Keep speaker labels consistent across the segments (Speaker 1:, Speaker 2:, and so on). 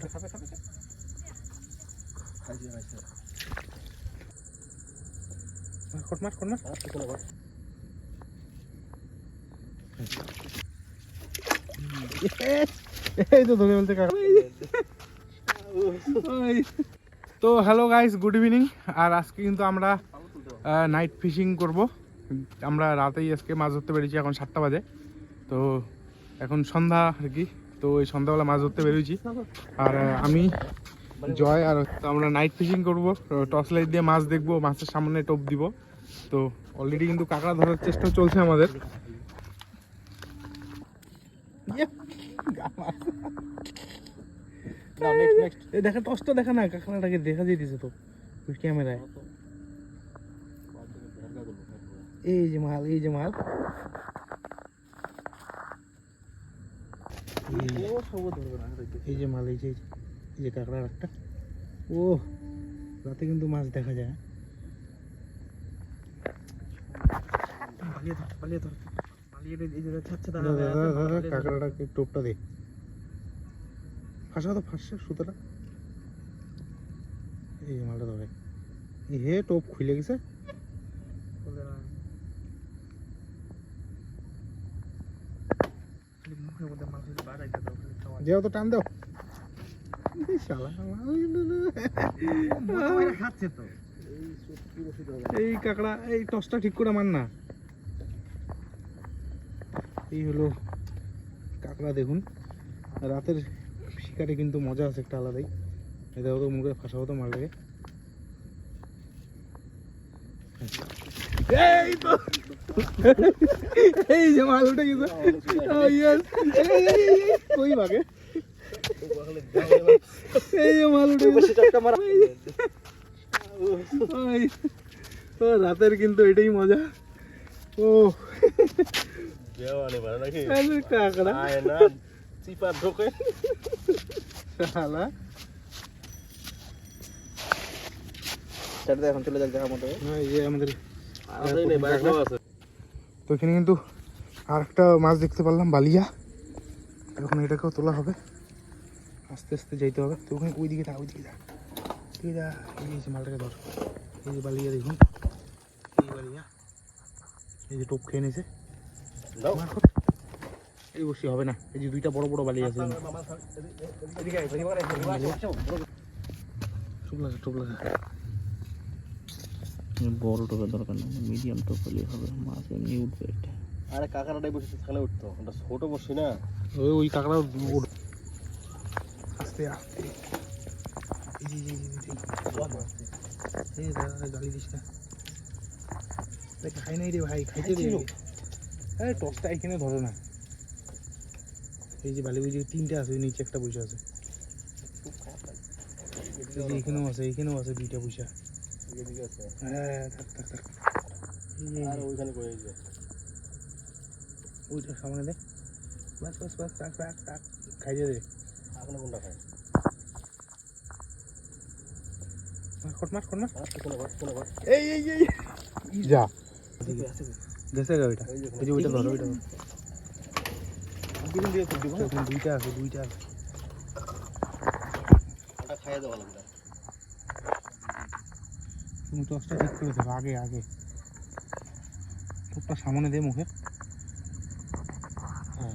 Speaker 1: তো তো hello guys good evening আর আজকে কিন্তু আমরা নাইট ফিশিং করব। আমরা রাতেই আজকে মাছ ধরতে পেরেছি এখন সাতটা বাজে। তো এখন সন্ধ্যা আর কি। তো এই সন্ধ্যাবেলা মাছ ধরতে বেরিয়েছি আর আমি, জয় আর আমরা নাইট ফিশিং করব। টর্চ লাইট দিয়ে মাছ দেখব, মাছের সামনে টোপ দিব। তো অলরেডি কিন্তু কাঁকড়া ধরার চেষ্টা চলছে আমাদের. দেখা না, কাঁকড়াটাকে দেখা দিয়ে দিছে তো এই যে মাল, এই যে মাল
Speaker 2: ও সবও ধরবে না, দেখবে।
Speaker 1: এই যে মাল এই যে এই যে- কাঁকড়ার একটা। ও রাতে কিন্তু মাছ দেখা যায়। কাঁকড়াটাকে টোপটা দে। ফাঁসা তো ফাঁসছে সুতোটা। এই মালটা ধরে। হে টোপ খুলে গেছে
Speaker 2: বলে না। খালি মুখের মধ্যে মাছ হইলে বার রাখতে দাও, খালি খাওয়া।
Speaker 1: যেও তো টান দাও। এই কাঁকড়া এই টসটা ঠিক করে মান না। এই হলো কাঁকড়া দেখুন। রাতের শিকারে কিন্তু মজা আছে একটা আলাদাই। এটা তো মুখে ফাঁসাও হতো মারলে এই তো। এই যে মাল উঠে গেছে Oh, yes. এই, এই, এই, এই, কই ভাগে
Speaker 2: খালি দেওয়ালে
Speaker 1: এই যে মাল উঠে
Speaker 2: মাছ।
Speaker 1: গেছে
Speaker 2: বেশি চাপটা মারা।
Speaker 1: ওই ও রাতের কিন্তু এটাই মজা ও
Speaker 2: দেওয়ালে মারা নাকি?
Speaker 1: আরে কাকড়া
Speaker 2: আয় না, চিপা ঢোকে।
Speaker 1: শালা
Speaker 2: ছেড়ে দে, এখন চলে যাক দেখার মতো।
Speaker 1: না, এই যে আমাদের
Speaker 2: আছেই নেই, বাইরে খাওয়া আছে।
Speaker 1: তো এখানে কিন্তু আর একটা মাছ দেখতে পারলাম বালিয়া। এখন এটাকেও তোলা হবে। আস্তে আস্তে যাইতে হবে। তো ওখানে ওই দিকে থাক ওই দিকে থাক ঠিক আছে এই যে মালটাকে ধর। এই যে বালিয়া দেখুন। এই বালিয়া। এই যে টোপ খেয়ে নিয়েছে। এই বসি হবে না। এই যে দুইটা বড় বড় বালি আছে। লাগে চুপ লাগে
Speaker 3: বড় টোপের দরকার নেই মিডিয়াম টোপ হলেই হবে মাছ এমনি উঠবে এটা।
Speaker 2: আরে কাকারাটাই বসে থাকলে উঠতো ওটা ছোট বসি না।
Speaker 1: ওই ওই কাঁকড়া উড় আস্তে আস্তে গালি দিস না। খাই নাই রে ভাই খাইতে দে আরে টসটা এখানে ধরো না। এই যে বালি বুঝি তিনটে আছে ওই নিচে একটা পয়সা আছে। এখানেও আছে এখানেও আছে দুইটা পয়সা হ্যাঁ থাক থাক থাক। এই যে, এই
Speaker 2: আর ওইখানে করে যে
Speaker 1: ওইটা সামনে দে। বাস বাস বাস থাক থাক থাক। খাইতে দে
Speaker 2: এখন কোনটা খায়?
Speaker 1: মার মার কট মার।
Speaker 2: আর কোনো ঘর কোনো ঘর
Speaker 1: এই এই এই। যা।
Speaker 2: আছে কই, আছে কই?
Speaker 1: গেছে গা ওইটা।
Speaker 2: এই যে
Speaker 1: ওইটা ধরো ওইটা ধরো।
Speaker 2: দিন দিয়ে দিব
Speaker 1: দুইটা আছে দুইটা আছে।
Speaker 2: খাইয়ে দেওয়া লাগবে
Speaker 1: তুমি টসটা ঠিক করে দেবো আগে আগে। টোপটা সামনে দে মুখে। হ্যাঁ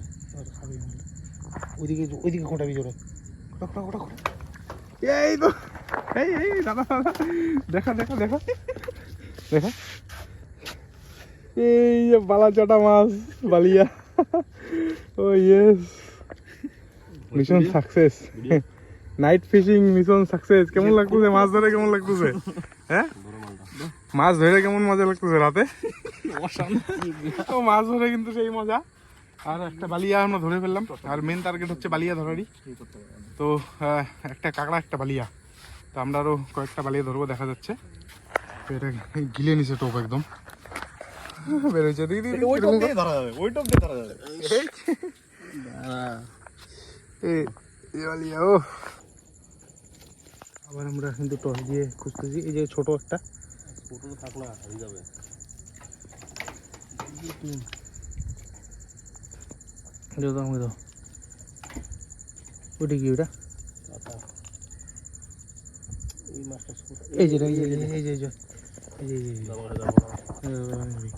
Speaker 1: খাবি ওইদিকে ওইদিকে জোরে এই তো এই এই দাদা দাদা দেখা দেখা দেখা। দেখা। এই যে বালা চাটা মাছ বালিয়া। ও yes mission success night fishing mission success কেমন লাগতেছে? মাছ ধরে কেমন লাগতেছে? হ্যাঁ? মাছ ধরে কেমন মজা লাগতেছে রাতে? মাছ ধরে কিন্তু সেই মজা। আর একটা বালিয়া আমরা ধরে ফেললাম। আর মেন টার্গেট হচ্ছে বালিয়া ধরারই। তো একটা কাঁকড়া একটা বালিয়া। তো আমরা আরও কয়েকটা বালিয়া ধরবো দেখা যাচ্ছে। তো এটা গিলে নিছে টোপ একদম। বেরোচ্ছে দিদি
Speaker 2: ওই টপ দিয়ে ধরা যাবে ওই টপ দিয়ে ধরা যাবে।
Speaker 1: এই, এই এই বালিয়া ও। আবার আমরা কিন্তু টস দিয়ে খুঁজতেছি এই যে ছোট একটা।
Speaker 2: ছোট তো থাক না হয়ে যাবে।
Speaker 1: দাও দাও দাও। ওটা কি ওটা
Speaker 3: এই
Speaker 1: এই যে এই যে এই যে এই যে এই যে এই যে এই যে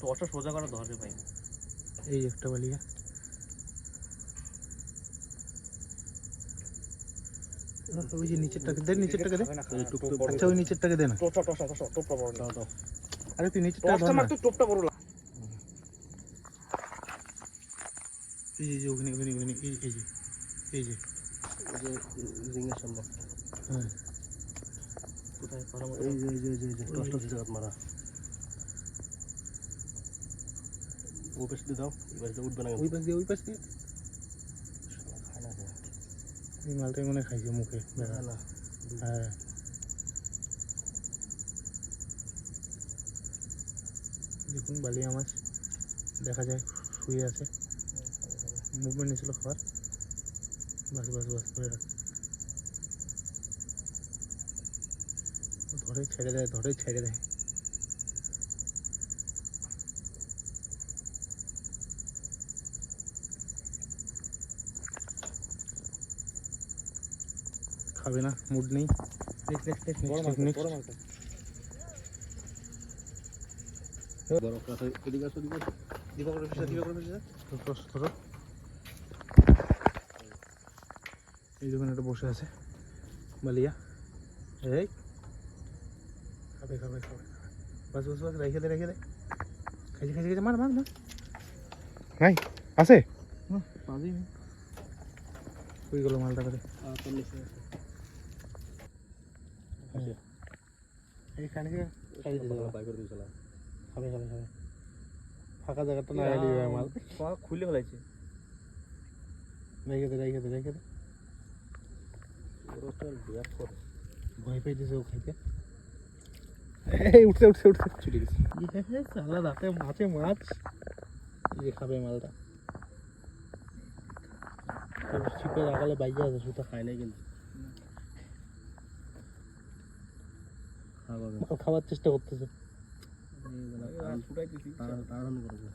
Speaker 3: টর্চটা সোজা করে ধরে ভাই
Speaker 1: এই একটা বালিয়া ওই যে নিচেরটাকে দে নিচেরটাকে দে। আচ্ছা ওই নিচেরটাকে দে না।
Speaker 2: টোপটা টোপটা টোপটা বড়
Speaker 1: আরে তুই নিচেরটা ধর না।
Speaker 2: টোপটা বড় লাগে
Speaker 1: এই যে, ওখানে ওখানে ওখানে এই এই যে এই যে।
Speaker 3: এই যে রিংয়ের সামনে।
Speaker 1: হ্যাঁ।
Speaker 3: কোথায়? করা এই যে এই যে এই যে এই যে টর্চটা দিতে মারা। ও পেছ দিয়ে দাও। এবার যে উঠবে না
Speaker 1: ওই পাশ দিয়ে ওই পাশ দিয়ে।
Speaker 3: খায় না খায়
Speaker 1: এই মালটাই মনে খাইছে মুখে
Speaker 3: না
Speaker 1: হ্যাঁ। দেখুন বালিয়া মাছ দেখা যায় শুয়ে আছে। মুভমেন্ট নিয়েছিল খাবার বাস বাস বাস ধরে রাখ। ধরে ছেড়ে দেয় ধরে ছেড়ে দেয় খাবে না মুড নেই
Speaker 2: নেক্সট নেক্সট নেক্সট বড়
Speaker 1: Next,
Speaker 2: মাছ
Speaker 1: next.
Speaker 2: বড় মাছ
Speaker 3: বড় কাছে এদিকে আসো এদিকে আসো
Speaker 2: দিবা করে পিছা দিবা করে পিছা
Speaker 1: ধরো ধরো এই দোকানে একটা বসে আছে বালিয়া এই। খাবে খাবে খাবে। খাবে। বাস বাস বাস রেখে দে রেখে দে। খাইছে খাইছে খাইছে মার মার মার। নাই আছে?
Speaker 2: পাবি।
Speaker 1: ওই গেল মালটা করে
Speaker 3: আর তোর নিচে আছে
Speaker 1: এই খানে খাই দিতে দাও।
Speaker 3: বাই করে দিয়েছিলাম।
Speaker 1: খাবে খাবে খাবে ফাঁকা জায়গাটা না রেডি হয়ে মাল।
Speaker 2: খুলে ফেলাইছে।
Speaker 1: রেখে দে রেখে দে রেখে দে। ভয় পাইতেছে ও খাইতে। এই উঠছে উঠছে ছুটে গেছে সালা দাঁতে মাছে মাছ। এই খাবে মালটা। চিপে রাখালে বাইজে আছে সুতা
Speaker 3: খায় নাই কিন্তু।
Speaker 1: খাওয়ার চেষ্টা করতেছে।
Speaker 3: তাড়াতাড়ি করেছে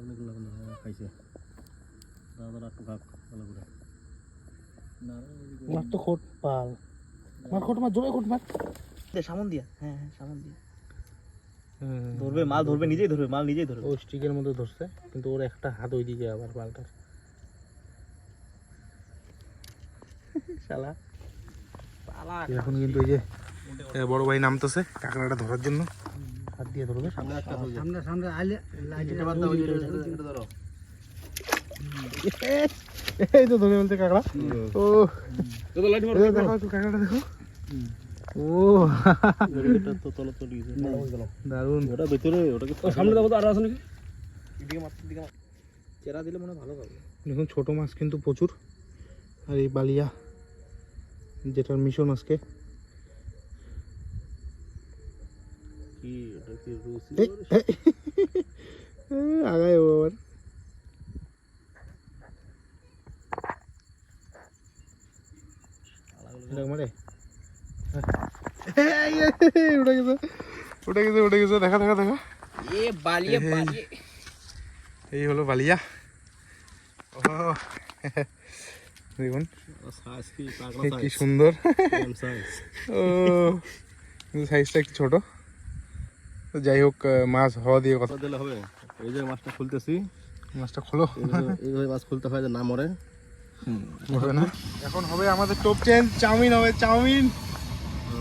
Speaker 3: অনেকগুলো খাইছে দাদা একটু খাক ভালো করে
Speaker 1: মার তো খোট পাল। মার খোট মার জোরে খোট মার।
Speaker 2: সামন দিয়া। হ্যাঁ হ্যাঁ সামন দিয়া। ধরবে মাল ধরবে নিজেই ধরবে মাল নিজেই ধরবে।
Speaker 1: ও স্টিকের মধ্যে ধরছে কিন্তু ওর একটা হাত ওইদিকে আবার পাল্টার শালা। এখন কিন্তু ওই যে বড় ভাই নামতেছে কাঁকড়াটা ধরার জন্য। হাত দিয়ে ধরবে।
Speaker 3: সামনে হয়ে
Speaker 2: সামনে আইলে
Speaker 3: ধরো।
Speaker 1: এই তো ধরে বলতে কাঁকড়া। ও এই দেখো কাঁকড়াটা দেখো। ও
Speaker 3: এটা তো তলে চলে গেছে।
Speaker 1: দারুণ
Speaker 3: ওটা ভিতরে ওটা কি সামনে দেখো তো আরও আছে নাকি?
Speaker 2: দিকে মাছ দিকে চেরা দিলে মনে হয় ভালো হবে।
Speaker 1: দেখুন ছোট মাছ কিন্তু প্রচুর। আর এই বালিয়া। যেটার মিশন আজকে। আগায় আবার। মারে উঠে গেছে উঠে গেছে উঠে গেছে দেখা দেখা দেখা।
Speaker 2: এ বালিয়ে
Speaker 1: এই, এই হলো বালিয়া। ও দেখুন।
Speaker 3: কি
Speaker 1: সুন্দর। ও কিন্তু সাইজটা একটু ছোট। তো যাই হোক মাছ হওয়া দিয়ে কথা
Speaker 3: দিলে হবে। এই যে মাছটা খুলতেছি।
Speaker 1: মাছটা খোলো।
Speaker 3: এইভাবে এইভাবে মাছ খুলতে হয় যে না মরে।
Speaker 1: হবে না। এখন হবে আমাদের টপ চেঞ্জ চাউমিন হবে chowmein.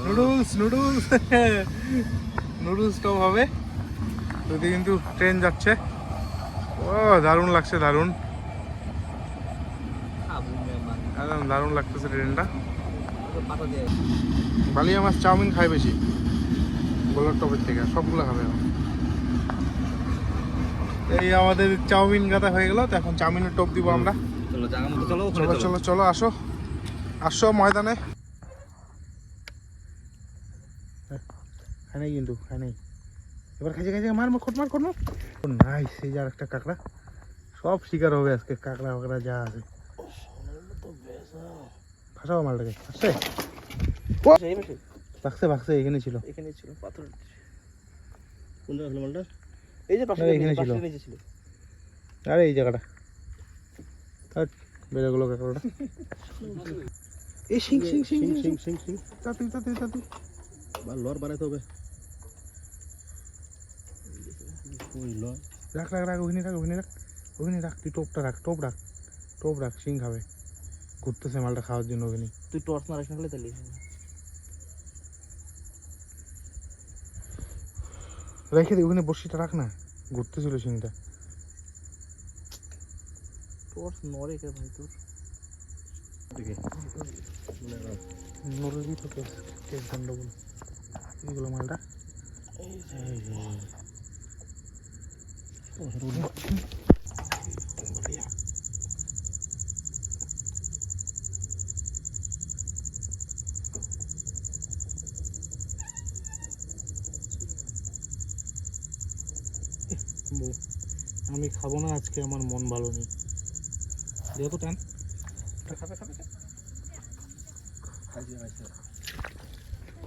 Speaker 1: Noodles noodles noodles top হবে। যদি কিন্তু ট্রেন যাচ্ছে। ও দারুণ লাগছে দারুণ। একদম দারুণ লাগতেছে ট্রেনটা। বালিয়া মাছ চাউমিন খায় বেশি। গোলার টপের থেকে, সবগুলো খাবে এই আমাদের চাউমিন গাদা হয়ে গেল, তো এখন চাউমিনের টপ দিব আমরা।
Speaker 3: চলো চলো
Speaker 1: চলো, আসো। আসো ময়দানে। খাই নাই কিন্তু, খাই নাই। এবার খাইছে খাইছে, মার খোট মার খোট, মার। নাই সেই যে আরেকটা কাঁকড়া। সব শিকার হবে আজকে, কাঁকড়া, ফাকড়া যা আছে। ফাঁসাও বাক্সে বাক্সে এখানে ছিল।
Speaker 2: এখানে ছিল পাথর
Speaker 3: মালটা?
Speaker 2: এই যে পাশে
Speaker 1: এখানে ছিল। আরে এই জায়গাটা। থাক বেড়ে কাকড়াটা এই সিং সিং সিং
Speaker 4: সিং
Speaker 1: সিং
Speaker 4: সিং
Speaker 1: তাতে তাতে তাতে।
Speaker 4: লর বানাইতে হবে।
Speaker 1: রাখ রাখ রাখ ওখানে রাখ ওখানে রাখ। ওখানে রাখ তুই টোপটা রাখ টোপ রাখ। টোপ রাখ সিং খাবে। ঘুরতেছে মালটা খাওয়ার জন্য ওখানে।
Speaker 2: তুই টর্চ মারিস না হলে তাহলে।
Speaker 1: রেখে দে ওখানে বসিটা রাখ না। ঘুরতেছিল সিংটা।
Speaker 2: টর্চ নড়ে কে ভাই তোর।
Speaker 1: নরবি তো কেস কেস গন্ডগোল এইগুলো মালটা। এই বউ, আমি খাব না আজকে আমার মন ভালো নেই। দেখো তো টান।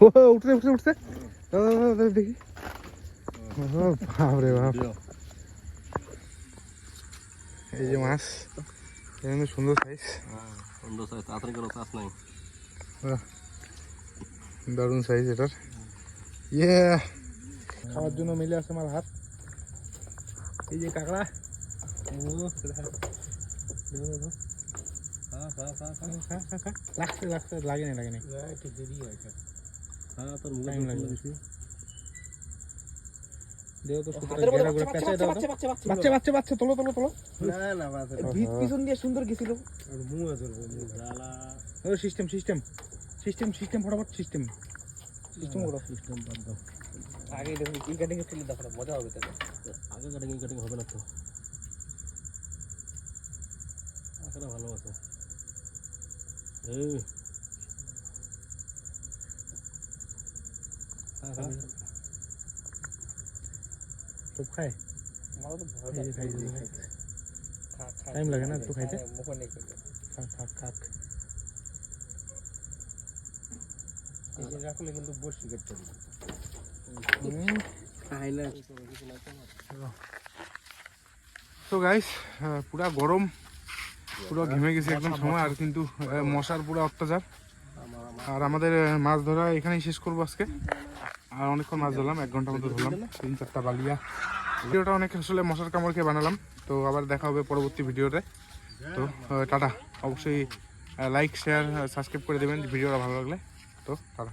Speaker 1: ও উঠছে উঠছে উঠছে। ও, দেখি। ও বাপ। এই যে মাছ এখানে সুন্দর সাইজ
Speaker 4: সুন্দর সাইজ তাড়াতাড়ি কোনো চাষ নাই।
Speaker 1: দারুণ সাইজ এটার। ইয়ে খাওয়ার জন্য মিলে আছে আমার হাত। এই যে কাঁকড়া। ও খা, খা, খা, খা। লাগছে লাগছে লাগে না লাগে না
Speaker 4: হ্যাঁ তোর মুখে
Speaker 1: Time দেও তো সুতরাং
Speaker 2: হাতের মধ্যে
Speaker 1: ঘেরা করে
Speaker 2: বাচ্চা,
Speaker 1: পেঁচায় দাও
Speaker 2: বাচ্চা, বাচ্চা, বাচ্চা,
Speaker 1: বাচ্চা বাচ্চা। বাচ্চা তোলো তোলো তোলো।
Speaker 4: না না বাস
Speaker 2: ভিত পিছন দিয়ে সুন্দর গেছিল।
Speaker 4: মুখ
Speaker 1: ও সিস্টেম সিস্টেম সিস্টেম সিস্টেম ফটাফট সিস্টেম সিস্টেম করো
Speaker 4: সিস্টেম বাদ দাও।
Speaker 2: আগে দেখুন এই কাটিংয়ে ফেলে দেখো মজা হবে তাহলে।
Speaker 4: আগে কাটিং কাটিং হবে না তো। আসলে ভালো আছে
Speaker 1: লাগে না একটু খাইতে? খাক খাক
Speaker 4: রাখলে কিন্তু বসি করতে
Speaker 1: তো গাইস পুরা গরম পুরো ঘেমে গেছে একদম সময়, আর কিন্তু মশার পুরো অত্যাচার। আর আমাদের মাছ ধরা এখানেই শেষ করব আজকে। আর অনেকক্ষণ মাছ ধরলাম, এক ঘণ্টার মতো ধরলাম, তিন চারটা বালিয়া। ভিডিওটা অনেক আসলে মশার কামড় খেয়ে বানালাম, তো আবার দেখা হবে পরবর্তী ভিডিওতে। তো টাটা। অবশ্যই লাইক শেয়ার সাবস্ক্রাইব করে দেবেন, ভিডিওটা ভালো লাগলে। তো, টাটা।